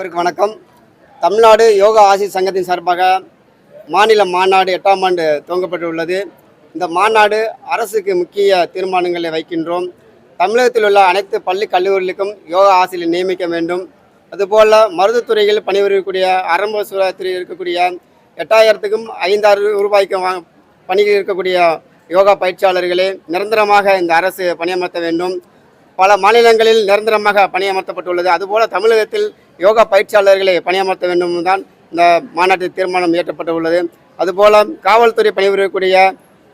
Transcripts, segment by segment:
அனைவருக்கும் வணக்கம். தமிழ்நாடு யோகா ஆசி சங்கத்தின் சார்பாக மாநில மாநாடு எட்டாம் ஆண்டு துவங்கப்பட்டுள்ளது. இந்த மாநாடு அரசுக்கு முக்கிய தீர்மானங்களை வைக்கின்றோம். தமிழகத்தில் உள்ள அனைத்து பள்ளி கல்லூரிகளுக்கும் யோகா ஆசிரியர் நியமிக்க வேண்டும். அதுபோல் மருத்துவத்துறையில் பணிபுரியக்கூடிய ஆரம்ப சுகாதாரத்தில் இருக்கக்கூடிய எட்டாயிரத்துக்கும் ஐந்தாயிரம் ரூபாய்க்கு வா- பணியில் இருக்கக்கூடிய யோகா பயிற்சியாளர்களை நிரந்தரமாக இந்த அரசு பணியமர்த்த வேண்டும். பல மாநிலங்களில் நிரந்தரமாக பணியமர்த்தப்பட்டுள்ளது. அதுபோல் தமிழகத்தில் யோகா பயிற்சியாளர்களை பணியமர்த்த வேண்டும் தான் இந்த மாநாட்டில் தீர்மானம் இயற்றப்பட்டு உள்ளது அதுபோல காவல்துறை பணிபுரியக்கூடிய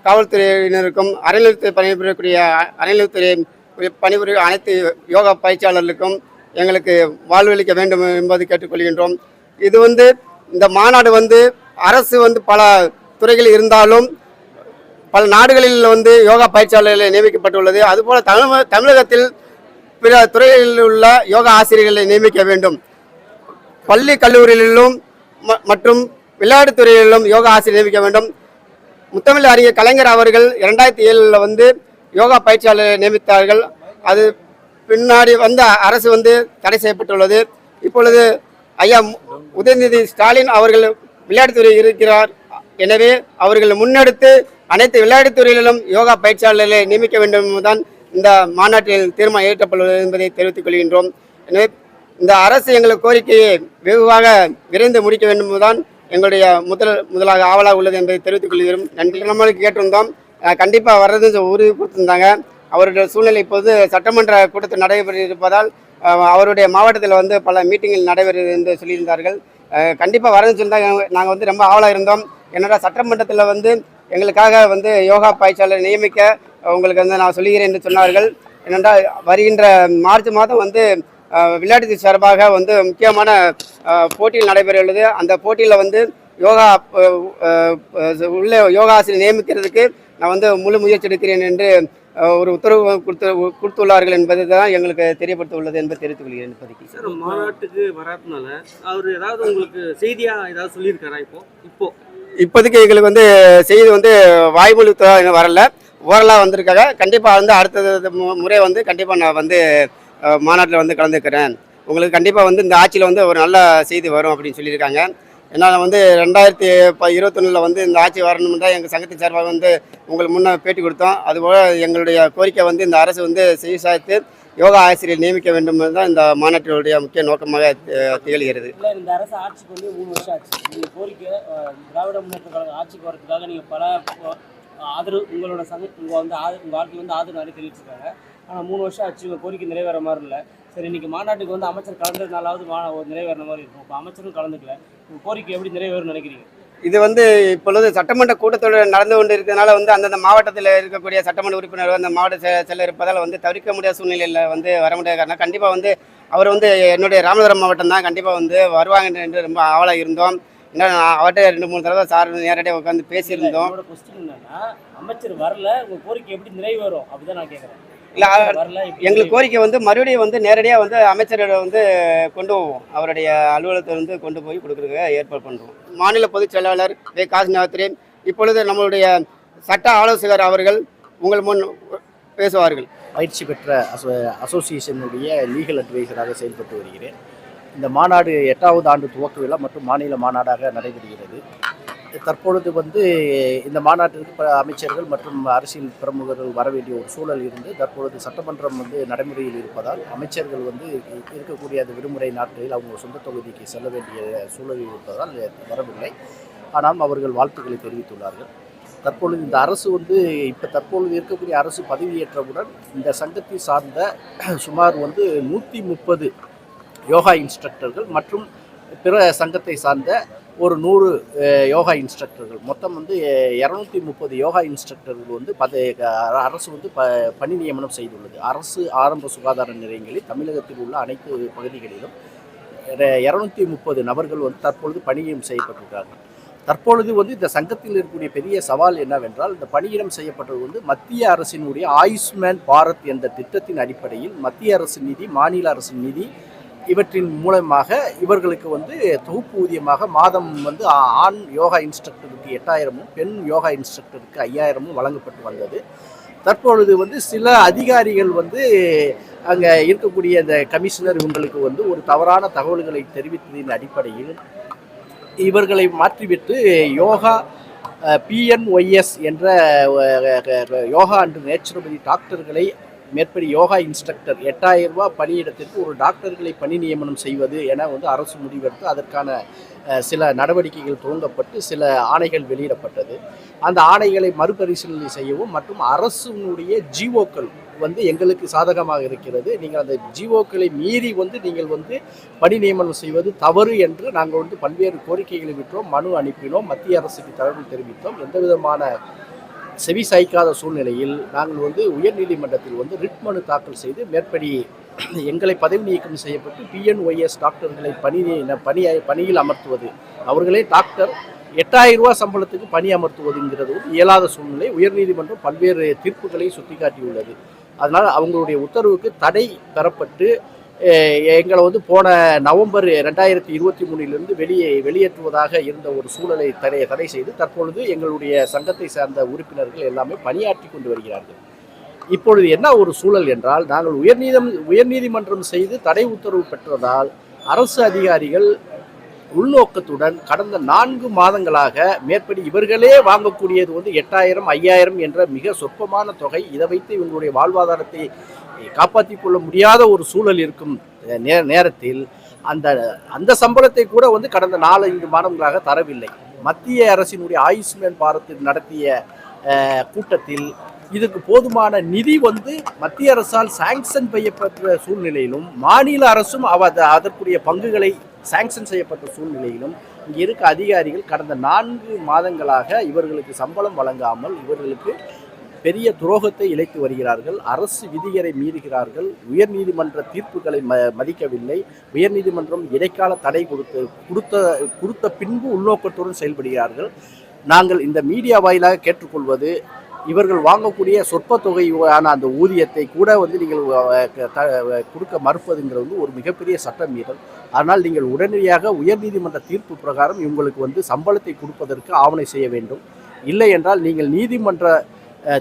காவல்துறையினருக்கும் அறநிலையத்துறை பணிபுரியக்கூடிய அறநிலையத்துறை பணிபுரிய அனைத்து யோகா பயிற்சியாளர்களுக்கும் எங்களுக்கு வாழ்வளிக்க வேண்டும் என்பதை கேட்டுக்கொள்கின்றோம். இது வந்து இந்த மாநாடு வந்து அரசு வந்து பல துறைகள் இருந்தாலும் பல நாடுகளில் வந்து யோகா பயிற்சியாளர்களை நியமிக்கப்பட்டுள்ளது. அதுபோல் தமிழ் தமிழகத்தில் பிற துறைகளில் உள்ள யோகா ஆசிரியர்களை நியமிக்க வேண்டும். பள்ளி கல்லூரிகளிலும் ம- மற்றும் விளையாட்டுத் துறையிலும் யோகா ஆசிரியர் நியமிக்க வேண்டும். முத்தமிழ் அறிஞர் கலைஞர் அவர்கள் இரண்டாயிரத்தி ஏழில் வந்து யோகா பயிற்சியாளரை நியமித்தார்கள். அது பின்னாடி வந்த அரசு வந்து தடை செய்யப்பட்டுள்ளது. இப்பொழுது ஐயா உதயநிதி ஸ்டாலின் அவர்கள் விளையாட்டுத்துறை இருக்கிறார். எனவே அவர்கள் முன்னெடுத்து அனைத்து விளையாட்டுத் துறைகளிலும் யோகா பயிற்சியாளர்களை நியமிக்க வேண்டும் என்பதுதான் இந்த மாநாட்டில் தீர்மானம் இயற்றப்பட்டுள்ளது என்பதை தெரிவித்துக் கொள்கின்றோம். எனவே இந்த அரசு எங்களது கோரிக்கையை வெகுவாக விரைந்து முடிக்க வேண்டும் எங்களுடைய முதல் முதலாக ஆவலாக உள்ளது என்பதை தெரிவித்துக் கொள்கிறோம். நன்றி. நம்மளுக்கு கேட்டிருந்தோம். கண்டிப்பாக வர்றதுன்னு உறுதி கொடுத்துருந்தாங்க அவருடைய சூழ்நிலை இப்போது சட்டமன்ற கூட்டத்தில் நடைபெற இருப்பதால் அவருடைய மாவட்டத்தில் வந்து பல மீட்டிங்கில் நடைபெறுது என்று சொல்லியிருந்தார்கள். கண்டிப்பாக வரதுன்னு சொன்னாங்க நாங்கள் வந்து ரொம்ப ஆவலாக இருந்தோம். என்னடா சட்டமன்றத்தில் வந்து எங்களுக்காக வந்து யோகா பயிற்சியாளர் நியமிக்க உங்களுக்கு வந்து நான் சொல்லுகிறேன் என்று சொன்னார்கள். என்னென்றால் வருகின்ற மார்ச் மாதம் வந்து அஹ், விளையாட்டுத்துறை சார்பாக வந்து முக்கியமான போட்டியில் நடைபெற உள்ளது அந்த போட்டியில் வந்து யோகா உள்ள யோகா ஆசிரியர் நியமிக்கிறதுக்கு நான் வந்து முழு முயற்சி எடுக்கிறேன் என்று ஒரு உத்தரவு கொடுத்து கொடுத்துள்ளார்கள் என்பதை தான் எங்களுக்கு தெரியப்படுத்த உள்ளது என்பதை தெரிவித்துக் கொள்கிறேன் இப்போதைக்கு சார் மாநாட்டுக்கு வராதனால அவர் ஏதாவது உங்களுக்கு செய்தியா ஏதாவது சொல்லியிருக்காரா இப்போ? இப்போ. இப்போதைக்கு எங்களுக்கு வந்து செய்தி வந்து வாய்மொழி வரல. ஓரலாக வந்திருக்காங்க. கண்டிப்பாக வந்து அடுத்தது முறை வந்து கண்டிப்பாக நான் வந்து மாநாட்டில் வந்து கலந்துக்கிறேன். உங்களுக்கு கண்டிப்பாக வந்து இந்த ஆட்சியில் வந்து ஒரு நல்ல செய்தி வரும் அப்படின்னு சொல்லியிருக்காங்க. ஏன்னா வந்து ரெண்டாயிரத்தி இப்போ இருபத்தொன்னில் வந்து இந்த ஆட்சி வரணும் தான் எங்கள் சங்கத்தின் சார்பாக வந்து உங்களுக்கு முன்னே பேட்டி கொடுத்தோம். அதுபோல் எங்களுடைய கோரிக்கை வந்து இந்த அரசு வந்து செய்சாய்த்து யோகா ஆசிரியர் நியமிக்க வேண்டும் தான் இந்த மாநாட்டினுடைய முக்கிய நோக்கமாக திகழ்கிறது. இந்த அரசு ஆட்சிக்கு வந்து மூணு வருஷம் ஆச்சு. நீங்கள் கோரிக்கை திராவிட முன்னேற்ற கழக ஆட்சிக்கு வரதுக்காக நீங்கள் பல ஆதரவு உங்களோட சங்க உங்கள் வந்து ஆதரவு உங்கள் ஆட்சி வந்து ஆதரவு நிறைய தெரிவிச்சிருக்காங்க. ஆனால் மூணு வருஷம் ஆச்சு உங்கள் கோரிக்கை நிறைவேற மாதிரி இல்லை. சரி இன்னைக்கு மாநாட்டுக்கு வந்து அமைச்சர் கலந்ததுனாலாவது மா ஒரு நிறைவேற மாதிரி இருக்கும். இப்போ அமைச்சரும் கலந்துக்கல. உங்கள் கோரிக்கை எப்படி நிறைவேறும்னு நினைக்கிறீங்க? இது வந்து இப்பொழுது சட்டமன்ற கூட்டத்தொடர் நடந்து கொண்டு இருக்கிறதுனால வந்து அந்தந்த மாவட்டத்தில் இருக்கக்கூடிய சட்டமன்ற உறுப்பினர் அந்த மாவட்ட செல்ல இருப்பதால் வந்து தவிர்க்க முடியாத சூழ்நிலையில் வந்து வர முடியாத காரணம். கண்டிப்பாக வந்து அவர் வந்து என்னுடைய ராமநாதபுரம் மாவட்டம் தான். கண்டிப்பாக வந்து வருவாங்க என்று ரொம்ப ஆவலாக இருந்தோம். ஏன்னா நான் அவர்கிட்ட ரெண்டு மூணு தடவை சார் நேரடியாக உட்காந்து பேசியிருந்தோம். கொஸ்டின் என்னன்னா அமைச்சர் வரல உங்கள் கோரிக்கை எப்படி நிறைவேறும்? அப்படிதான் நான் கேட்குறேன் இல்லை எங்களுக்கு கோரிக்கை வந்து மறுபடியும் வந்து நேரடியாக வந்து அமைச்சரிடம் வந்து கொண்டு போவோம். அவருடைய அலுவலகத்தை வந்து கொண்டு போய் கொடுக்குறதுக்கு ஏற்பாடு பண்ணுறோம் மாநில பொதுச் செயலாளர் வே. காசிநாத்ரி இப்பொழுது நம்மளுடைய சட்ட ஆலோசகர் அவர்கள் உங்கள் முன் பேசுவார்கள். பயிற்சி பெற்ற அசோ அசோசியேஷனுடைய லீகல் அட்வைசராக செயல்பட்டு வருகிறேன். இந்த மாநாடு எட்டாவது ஆண்டு துவக்க விழா மற்றும் மாநில மாநாடாக நடைபெறுகிறது. தற்பொழுது வந்து இந்த மாநாட்டிற்கு ப- அமைச்சர்கள் மற்றும் அரசியல் பிரமுகர்கள் வர வேண்டிய ஒரு சூழல் இருந்து தற்பொழுது சட்டமன்றம் வந்து நடைமுறையில் இருப்பதால் அமைச்சர்கள் வந்து இருக்கக்கூடிய அந்த விடுமுறை நாட்களில் அவங்க சொந்த தொகுதிக்கு செல்ல வேண்டிய சூழலில் இருப்பதால் வரவில்லை. ஆனால் அவர்கள் வாழ்த்துக்களை தெரிவித்துள்ளார்கள். தற்பொழுது இந்த அரசு வந்து இப்போ தற்பொழுது இருக்கக்கூடிய அரசு பதவியேற்றவுடன் இந்த சங்கத்தை சார்ந்த சுமார் வந்து நூற்றி முப்பது யோகா இன்ஸ்ட்ரக்டர்கள் மற்றும் பிற சங்கத்தை சார்ந்த ஒரு நூறு யோகா இன்ஸ்ட்ரக்டர்கள். மொத்தம் வந்து இரநூத்தி முப்பது யோகா இன்ஸ்ட்ரக்டர்கள் வந்து பத அரசு வந்து ப பணி நியமனம் செய்துள்ளது. அரசு ஆரம்ப சுகாதார நிலையங்களில் தமிழகத்தில் உள்ள அனைத்து பகுதிகளிலும் இரநூத்தி முப்பது நபர்கள் வந்து தற்பொழுது பணியம் செய்யப்பட்டிருக்காங்க. தற்பொழுது வந்து இந்த சங்கத்தில் இருக்கக்கூடிய பெரிய சவால் என்னவென்றால் இந்த பணியிடம் செய்யப்பட்டது வந்து மத்திய அரசினுடைய ஆயுஷ்மேன் பாரத் என்ற திட்டத்தின் அடிப்படையில் மத்திய அரசு நிதி மாநில அரசு நிதி இவற்றின் மூலமாக இவர்களுக்கு வந்து தொகுப்பு ஊதியமாக மாதம் வந்து ஆண் யோகா இன்ஸ்ட்ரக்டருக்கு எட்டாயிரமும் பெண் யோகா இன்ஸ்ட்ரக்டருக்கு ஐயாயிரமும் வழங்கப்பட்டு வந்தது. தற்பொழுது வந்து சில அதிகாரிகள் வந்து அங்கே இருக்கக்கூடிய இந்த கமிஷனர் இவங்களுக்கு வந்து ஒரு தவறான தகவல்களை தெரிவித்ததின் அடிப்படையில் இவர்களை மாற்றிவிட்டு யோகா பிஎன்ஒய்எஸ் என்ற யோகா அண்டு நேச்சுரோபதி டாக்டர்களை மேற்படி யோகா இன்ஸ்ட்ரக்டர் எட்டாயிரம் ரூபாய் பணியிடத்திற்கு ஒரு டாக்டர்களை பணி நியமனம் செய்வது என வந்து அரசு முடிவெடுத்து அதற்கான சில நடவடிக்கைகள் துவங்கப்பட்டு சில ஆணைகள் வெளியிடப்பட்டது. அந்த ஆணைகளை மறுபரிசீலனை செய்யவும் மற்றும் அரசுனுடைய ஜிஓக்கள் வந்து எங்களுக்கு சாதகமாக இருக்கிறது. நீங்கள் அந்த ஜிஓக்களை மீறி வந்து நீங்கள் வந்து பணி நியமனம் செய்வது தவறு என்று நாங்கள் வந்து பல்வேறு கோரிக்கைகளை விட்டோம் மனு அனுப்பினோம் மத்திய அரசுக்கு தகவல் தெரிவித்தோம். எந்த விதமான செவி சாய்க்காத சூழ்நிலையில் நாங்கள் வந்து உயர்நீதிமன்றத்தில் வந்து ரிட் மனு தாக்கல் செய்து மேற்படி எங்களை பதவி நீக்கம் செய்யப்பட்டு பிஎன்ஒய்எஸ் டாக்டர்களை பணி பணி பணியில் அமர்த்துவது. அவர்களே டாக்டர். எட்டாயிரம் ரூபா சம்பளத்துக்கு பணி அமர்த்துவதுங்கிறது வந்து இயலாத சூழ்நிலை. உயர்நீதிமன்றம் பல்வேறு தீர்ப்புகளை சுட்டிக்காட்டியுள்ளது. அதனால் அவங்களுடைய உத்தரவுக்கு தடை பெறப்பட்டு எங்களை வந்து போன நவம்பர் ரெண்டாயிரத்தி இருபத்தி மூணிலிருந்து வெளியே வெளியேற்றுவதாக இருந்த ஒரு சூழலை தடை தடை செய்து தற்பொழுது எங்களுடைய சங்கத்தை சார்ந்த உறுப்பினர்கள் எல்லாமே பணியாற்றி கொண்டு வருகிறார்கள். இப்பொழுது என்ன ஒரு சூழல் என்றால் நாங்கள் உயர்நீதம் உயர்நீதிமன்றம் செய்து தடை உத்தரவு பெற்றதால் அரசு அதிகாரிகள் உள்நோக்கத்துடன் கடந்த நான்கு மாதங்களாக மேற்படி இவர்களே வாங்கக்கூடியது வந்து எட்டாயிரம் ஐயாயிரம் என்ற மிக சொற்பமான தொகை இதை வைத்து இவங்களுடைய வாழ்வாதாரத்தை காப்பாற்றி கொள்ள முடியாத ஒரு சூழல் இருக்கும் நே நேரத்தில் அந்த அந்த சம்பளத்தை கூட வந்து கடந்த நாலஞ்சு மாதங்களாக தரவில்லை. மத்திய அரசினுடைய ஆயுஷ்மான் பாரத் நடத்திய கூட்டத்தில் இதுக்கு போதுமான நிதி வந்து மத்திய அரசால் சாங்ஷன் செய்யப்பட்ட சூழ்நிலையிலும் மாநில அரசும் அவ அதற்குரிய பங்குகளை சாங்ஷன் செய்யப்பட்ட சூழ்நிலையிலும் இங்கே இருக்க அதிகாரிகள் கடந்த நான்கு மாதங்களாக இவர்களுக்கு சம்பளம் வழங்காமல் இவர்களுக்கு பெரிய துரோகத்தை இழைத்து வருகிறார்கள். அரசு விதிகளை மீறுகிறார்கள். உயர்நீதிமன்ற தீர்ப்புகளை ம மதிக்கவில்லை. உயர்நீதிமன்றம் இடைக்கால தடை கொடுத்து கொடுத்த கொடுத்த பின்பு உள்நோக்கத்துடன் செயல்படுகிறார்கள். நாங்கள் இந்த மீடியா வாயிலாக கேட்டுக்கொள்வது இவர்கள் வாங்கக்கூடிய சொற்ப தொகையான அந்த ஊதியத்தை கூட வந்து நீங்கள் கொடுக்க மறுப்பதுங்கிறது வந்து ஒரு மிகப்பெரிய சட்ட மீறல். அதனால் நீங்கள் உடனடியாக உயர்நீதிமன்ற தீர்ப்பு பிரகாரம் இவங்களுக்கு வந்து சம்பளத்தை கொடுப்பதற்கு ஆவணை செய்ய வேண்டும். இல்லை என்றால் நீங்கள் நீதிமன்ற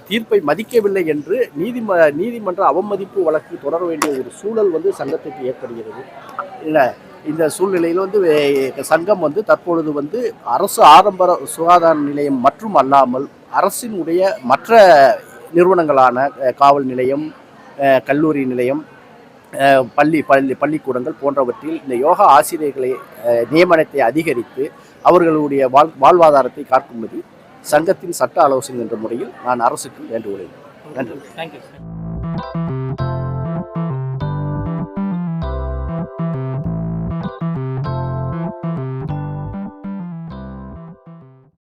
தீர்ப்பை மதிக்கவில்லை என்று நீதிம நீதிமன்ற அவமதிப்பு வழக்கு தொடர வேண்டிய ஒரு சூழல் வந்து சங்கத்துக்கு ஏற்படுகிறது. இல்லை இந்த சூழ்நிலையில் வந்து சங்கம் வந்து தற்பொழுது வந்து அரசு ஆரம்ப சுகாதார நிலையம் மற்றும் அல்லாமல் அரசினுடைய மற்ற நிறுவனங்களான காவல் நிலையம் கல்லூரி நிலையம் பள்ளி பள்ளி பள்ளிக்கூடங்கள் போன்றவற்றில் இந்த யோகா ஆசிரியர்களை நியமனத்தை அதிகரித்து அவர்களுடைய வாழ் வாழ்வாதாரத்தை காக்கும்படி சங்கத்தின் சட்ட ஆலோசனை என்ற முறையில் நான் அரசுக்கு வேண்டுகொள்கிறேன் நன்றி. தேங்க்யூ